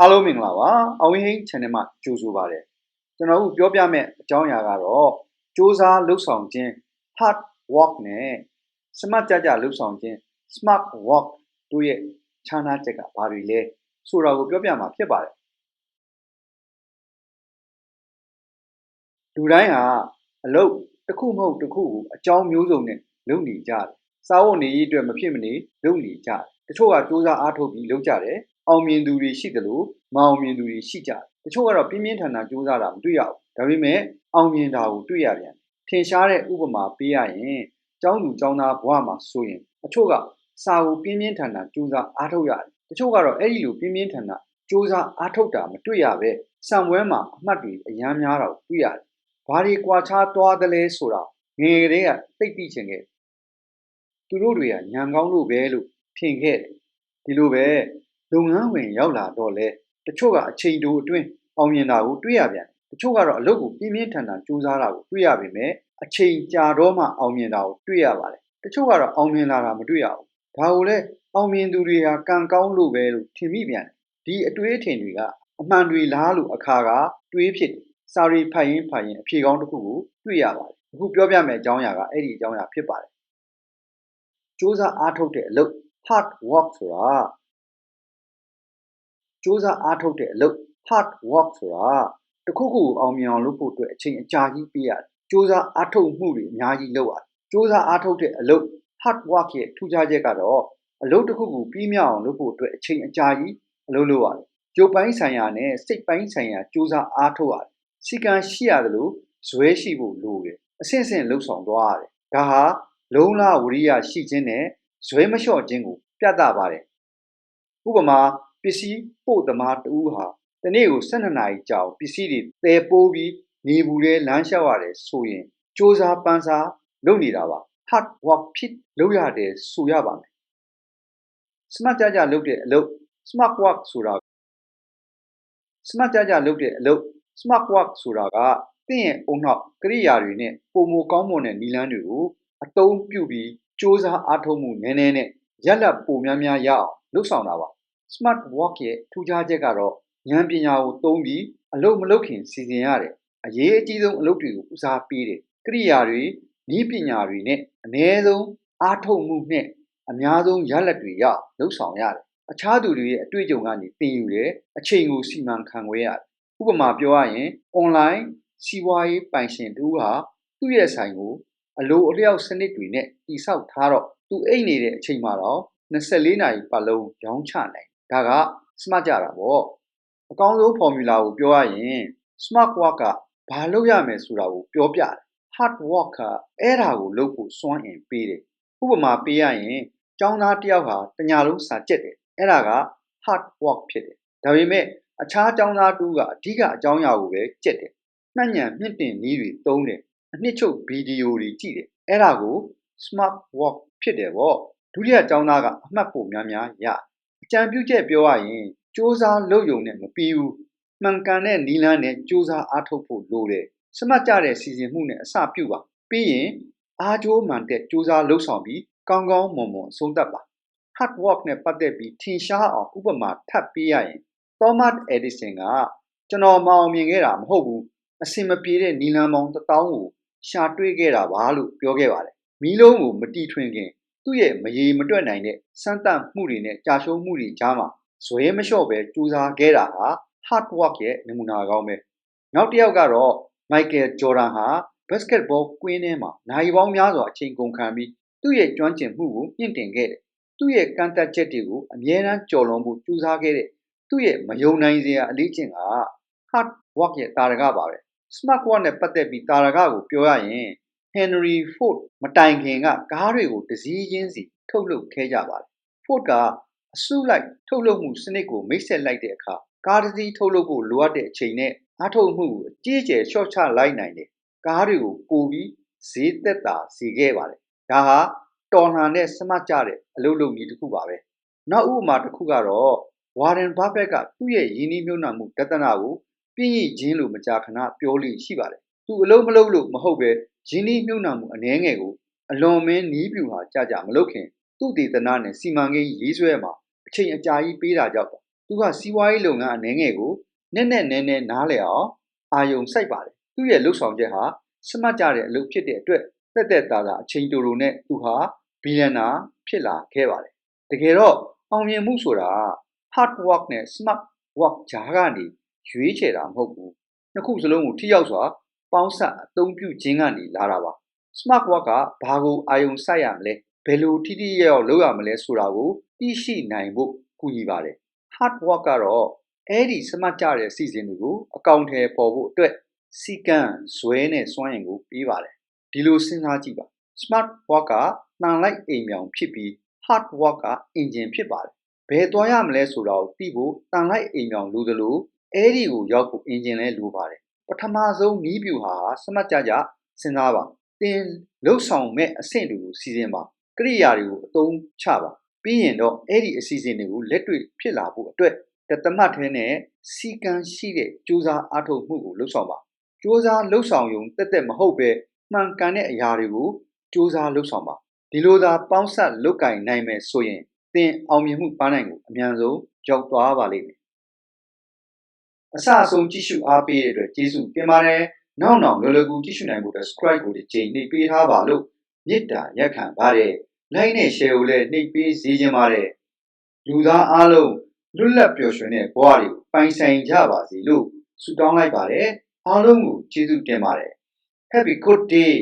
အားလုံးမင်္ဂလာပါအဝင်းဟိန်း channel မှာကြိုဆိုပါရစေကျွန်တော်တို့ပြောပြမယ့်အကြောင်းအရာကတော့စ조사လှုပ်ဆောင်ခြင်း hard work နဲ့စမတ်ကြကြလှုပ်ဆောင်ခြင်း smart work တို့ရဲ့ခြားနားချက်ကဘာတွေလဲဆိုတာကိုပြောပြမှာဖြစ်ပါတယ်လူတိုင်းဟာအလုပ်တစ်ခုမဟုတ်တစ်ခုကိုအကြောင်းမျိုးစုံနဲ့လုပ်နေကြတယ်စာဝတ်နေရေးအတွက်မဖြစ်မနေလုပ်နေကြတယ်တချို့ကစ조사အားထုတ်ပြီးလုပ်ကြတယ် အောင်မြင်သူတွေရှိတယ်လို့မအောင်မြင်သူတွေရှိကြတယ်တချို့ကတော့ပြင်းပြင်းထန်ထန်စူးစမ်းတာမတွေ့ရဘူးဒါပေမဲ့အောင်မြင်တာကိုတွေ့ရပြန်ထင်ရှားတဲ့ဥပမာပေးရရင်ကျောင်းသူကျောင်းသားဘဝမှာဆိုရင်အချို့ကစာကိုပြင်းပြင်းထန်ထန်စူးစမ်းအားထုတ်ရတယ်တချို့ကတော့အဲ့ဒီလိုပြင်းပြင်းထန်ထန်စူးစမ်းအားထုတ်တာမတွေ့ရပဲစံပွဲမှာအမှတ်တွေအများများတော့တွေ့ရတယ်ဘာတွေကွာခြားသွားသလဲဆိုတာငယ်ငယ်ကလေးကသိသိချင်ခဲ့သူတို့တွေကညံကောင်းလို့ပဲလို့ထင်ခဲ့တယ်ဒီလိုပဲ လုပ်ငန်းဝင်ရောက်လာတော့လဲတချို့ကအချိန်တိုအတွင်းအောင်မြင်တာကိုတွေ့ရပြန်တချို့ကတော့အလုပ်ကိုပြင်းပြင်းထန်ထန်ကြိုးစားတာကိုတွေ့ရပေမဲ့အချိန်ကြာတော့မှအောင်မြင်တာကိုတွေ့ရပါတယ်တချို့ကတော့အောင်မြင်လာတာမတွေ့ရဘူးဒါကိုလည်းအောင်မြင်သူတွေဟာကံကောင်းလို့ပဲလို့ထင်မိပြန်တယ်ဒီအတွေးအထင်တွေကအမှန်တွေလားလို့အခါကတွေးဖြစ်တယ်စာရီဖတ်ရင်ဖတ်ရင်အဖြေကောင်းတစ်ခုကိုတွေ့ရပါတယ်အခုပြောပြမယ့်အကြောင်းအရာကအဲ့ဒီအကြောင်းအရာဖြစ်ပါတယ်စ조사အားထုတ်တဲ့အလုပ် hard work ဆိုတာ စူးစမ်းအားထုတ်တဲ့အလုပ် hard work ဆိုတာတခုခုကိုအောင်မြင်အောင်လုပ်ဖို့အတွက်အချိန်အကြာကြီးပေးရတယ်။စူးစမ်းအားထုတ်မှုတွေအများကြီးလုပ်ရတယ်။စူးစမ်းအားထုတ်တဲ့အလုပ် hard work ရဲ့ထူးခြားချက်ကတော့အလုပ်တစ်ခုခုပြီးမြောက်အောင်လုပ်ဖို့အတွက်အချိန်အကြာကြီးအလုပ်လုပ်ရတယ်။ကြိုပိုင်းဆိုင်ရာနဲ့စိတ်ပိုင်းဆိုင်ရာစူးစမ်းအားထုတ်ရတယ်။စီကံရှိရတယ်လို့ဇွဲရှိဖို့လိုတယ်။အဆင့်ဆင့်လှုပ်ဆောင်သွားရတယ်။ဒါဟာလုံလဝရိယရှိခြင်းနဲ့ဇွဲမလျှော့ခြင်းကိုပြသပါတယ်။ဥပမာ စ္စည်းပို့သမားတူဟာတနေ့ကို12နာရီကြာပစ္စည်းတွေသယ်ပိုးပြီးနေဘူးတဲ့လမ်းလျှောက်ရတယ်ဆိုရင်စ조사ပန်းစားလုပ်နေတာပါ hard work ဖြစ်လုပ်ရတယ်ဆိုရပါမယ် smart ကြကြလုပ်တဲ့အလုပ် smart work ဆိုတာ smart ကြကြလုပ်တဲ့အလုပ် smart work ဆိုတာကသင်ရဲ့အုံနောက်ကရိယာတွေနဲ့ပုံမကောင်းမွန်တဲ့နီလန်းတွေကိုအသုံးပြုပြီးစ조사အားထုတ်မှုနည်းနည်းနဲ့ရက်လက်ပုံများများရအောင်လုပ်ဆောင်တာပါ smart work ရဲ့ထူးခြားချက်ကတော့ဉာဏ်ပညာကိုသုံးပြီးအလုပ်မလုပ်ခင်စီစဉ်ရတယ်အရေးအကြီးဆုံးအလုပ်တွေကိုဦးစားပေးတယ်ကရိယာတွေဤပညာတွေနဲ့အ ਨੇ ဆုံးအားထုတ်မှုနဲ့အများဆုံးရလဒ်တွေရလှုပ်ဆောင်ရတယ်အခြားသူတွေရဲ့အတွေ့အကြုံကနေသင်ယူတယ်အချိန်ကိုစီမံခန့်ခွဲရတယ်ဥပမာပြောရရင် online စီးပွားရေးပိုင်ရှင်တူဟာသူ့ရဲ့ဆိုင်ကိုအလိုအလျောက်စနစ်တွေနဲ့တိဆောက်ထားတော့သူအိတ်နေတဲ့အချိန်မှာတော့24နာရီပတ်လုံးရောင်းချနိုင် ဒါက smart ကြတာပေါ့အကောင်းဆုံး formula ကိုပြောရရင် smart work ကဘာလုပ်ရမယ်ဆိုတာကိုပြောပြတယ် hard work ကအဲ့ဒါကိုလုပ်ဖို့စွမ်းအင်ပေးတယ်ဥပမာပေးရရင်ကျောင်းသားတယောက်ဟာတညာလုံးစာကြက်တယ်အဲ့ဒါက hard work ဖြစ်တယ်ဒါပေမဲ့အခြားကျောင်းသားတူကအဓိကအကြောင်းအရာကိုပဲကြက်တယ်မှတ်ဉာဏ်မြင့်တင်နည်းတွေသုံးတယ်အနှစ်ချုပ်ဗီဒီယိုတွေကြည့်တယ်အဲ့ဒါကို smart work ဖြစ်တယ်ပေါ့ဒုတိယကျောင်းသားကအမှတ်ဖို့များများရအ ကြံပြုချက်ပြောရရင်စ조사လုပ်ယုံနဲ့မပြီးဘူးမှန်ကန်တဲ့နီလန်းနဲ့စ조사အားထုတ်ဖို့လိုတယ်စမတ်ကြတဲ့စီစဉ်မှုနဲ့အစပြုပါပြီးရင်အားကြိုးမှန်တဲ့စ조사လှုပ်ဆောင်ပြီးကောင်းကောင်းမွန်မွန်အဆုံးသတ်ပါ hard work နဲ့ပတ်သက်ပြီးထင်ရှားအောင်ဥပမာထပ်ပေးရရင် Thomas Edison ကကျွန်တော်မအောင်မြင်ခဲ့တာမဟုတ်ဘူးအစင်မပြေတဲ့နီလန်းပေါင်းတစ်တောင်းကိုရှာတွေ့ခဲ့တာပါလို့ပြောခဲ့ပါတယ်မီးလုံးကိုမတီထွင်ခင် သူ့ရဲ့မရေမတွက်နိုင်တဲ့စမ်းသပ်မှုတွေနဲ့ကြာရှုံးမှုတွေကြားမှာဇွဲမလျှော့ပဲကြိုးစားခဲ့တာဟာ hard work ရဲ့နမူနာကောင်းပဲနောက်တစ်ယောက်ကတော့ Michael Jordan ဟာ basketball ကွင်းထဲမှာနိုင်ပေါင်းများစွာအချိန်ကုန်ခံပြီးသူ့ရဲ့ကျွမ်းကျင်မှုကိုမြင့်တင်ခဲ့တယ်သူ့ရဲ့ကန့်သက်ချက်တွေကိုအမြဲတမ်းကြော်လွန်ဖို့ကြိုးစားခဲ့တဲ့သူ့ရဲ့မယုံနိုင်စရာအလေးချင်းက hard work ရဲ့တာရကပါပဲ smart work နဲ့ပတ်သက်ပြီးတာရကကိုပြောရရင် Henry Ford မတိုင်ခင်က ကားတွေကို တစည်းချင်းစီ ထုတ်လုပ်ခဲ့ကြပါတယ် Ford ကအစုလိုက်ထုတ်လုပ်မှုစနစ်ကို မိတ်ဆက်လိုက်တဲ့အခါ ကားတစ်စီးထုတ်လုပ်ဖို့ လိုအပ်တဲ့အချိန်နဲ့ အားထုတ်မှုကို အကြီးအကျယ်ရှော့ချလိုက်နိုင်တယ် ကားတွေကို ပိုပြီးဈေးသက်သာစေခဲ့ပါတယ် ဒါဟာ တော်လှန်တဲ့ စမတ်ကြတဲ့ အလုပ်လုပ်နည်းတစ်ခုပါပဲ နောက်ဥပမာတစ်ခုကတော့ Warren Buffett က သူ့ရဲ့ယင်းနှီးမြှုပ်နှံမှုဒသနာကိုပြည့်ရည်ခြင်းလို့မကြာခဏ ပြောလို့ရှိပါတယ် သူအလုံးမလုံးလို့ မဟုတ်ပဲ ယင်းနှီးမြှုပ်နှံမှုအနှဲငယ်ကို အလွန်မင်းနီးပြူဟာကြကြမလုပ်ခင် သူ့ဒေသနာနဲ့စီမံကိန်းရေးဆွဲမှာအချိန်အကြာကြီးပေးတာကြောင့်သူကစီးပွားရေးလုပ်ငန်းအနေငယ်ကိုနက်နက်နဲနဲနားလည်အောင်အာယုံစိုက်ပါတယ်သူ့ရဲ့လှုပ်ဆောင်ချက်ဟာစမတ်ကြတဲ့အလုပ်ဖြစ်တဲ့အတွက်တက်တက်တာတာအချိန်တူတူနဲ့သူဟာဘီလီယံနာဖြစ်လာခဲ့ပါတယ်တကယ်တော့အောင်မြင်မှုဆိုတာ hard work နဲ့ smart work ကြားကနေရွေးချယ်တာမဟုတ်ဘူးနှစ်ခုစလုံးကိုထိရောက်စွာ ပေါင်းစပ်အသုံးပြုခြင်းကနေလာတာပါ smart work ကဘာကိုအာယုံစိုက်ရမလဲဘယ်လိုထိထိရောက်ရောက်လုပ်ရမလဲဆိုတာကိုသိရှိနိုင်ဖို့ကူညီပါတယ် hard work ကတော့အဲ့ဒီစမတ်ကြတဲ့စီစဉ်တွေကိုအကောင့်ထဲပေါ်ဖို့အတွက်စီကံဇွဲနဲ့စွမ်းရင်ကိုပေးပါတယ်ဒီလိုစဉ်းစားကြည့်ပါ smart work ကနှံလိုက်အိမ်မြောင်ဖြစ်ပြီး hard work ကအင်ဂျင်ဖြစ်ပါတယ်ဘယ်သွားရမလဲဆိုတာကိုသိဖို့တန်လိုက်အိမ်မြောင်လိုသလိုအဲ့ဒီကိုရောက်ဖို့အင်ဂျင်လည်းလိုပါတယ် ပထမဆုံးနီးပြူဟာစမတ်ကြကြစဉ်းစားပါသင်လှုပ်ဆောင်မဲ့အဆင့်တွေကိုစီစဉ်ပါကရိယာတွေကိုအသုံးချပါပြီးရင်တော့အဲ့ဒီအစီအစဉ်တွေကိုလက်တွေ့ဖြစ်လာဖို့အတွက်တသမတ်ထဲနဲ့စီကံရှိတဲ့စူးစမ်းအားထုတ်မှုကိုလှုပ်ဆောင်ပါစူးစမ်းလှုပ်ဆောင်ရုံတက်တက်မဟုတ်ပဲမှန်ကန်တဲ့အရာတွေကိုစူးစမ်းလှုပ်ဆောင်ပါဒီလိုသာပေါင်းဆက်လုပ်ကင်နိုင်မယ်ဆိုရင်သင်အောင်မြင်မှုပန်းနိုင်ကိုအမြန်ဆုံးရောက်သွားပါလိမ့်မယ် အစအဆုံးကြည့်ရှုအားပေးတဲ့အတွက်ကျေးဇူးတင်ပါတယ်နောက်နောက်လောလောကူကြည့်ရှုနိုင်ဖို့အတွက် subscribe ကိုဒီချိန်နှိပ်ပေးထားပါလို့မေတ္တာရက်ခံပါတယ် like နဲ့ share ကိုလည်းနှိပ်ပေးစေချင်ပါတယ်လူသားအားလုံးလွတ်လပ်ပျော်ရွှင်တဲ့ဘဝတွေကိုပိုင်ဆိုင်ကြပါစေလို့ဆုတောင်းလိုက်ပါတယ်အားလုံးကိုကျေးဇူးတင်ပါတယ် Happy good day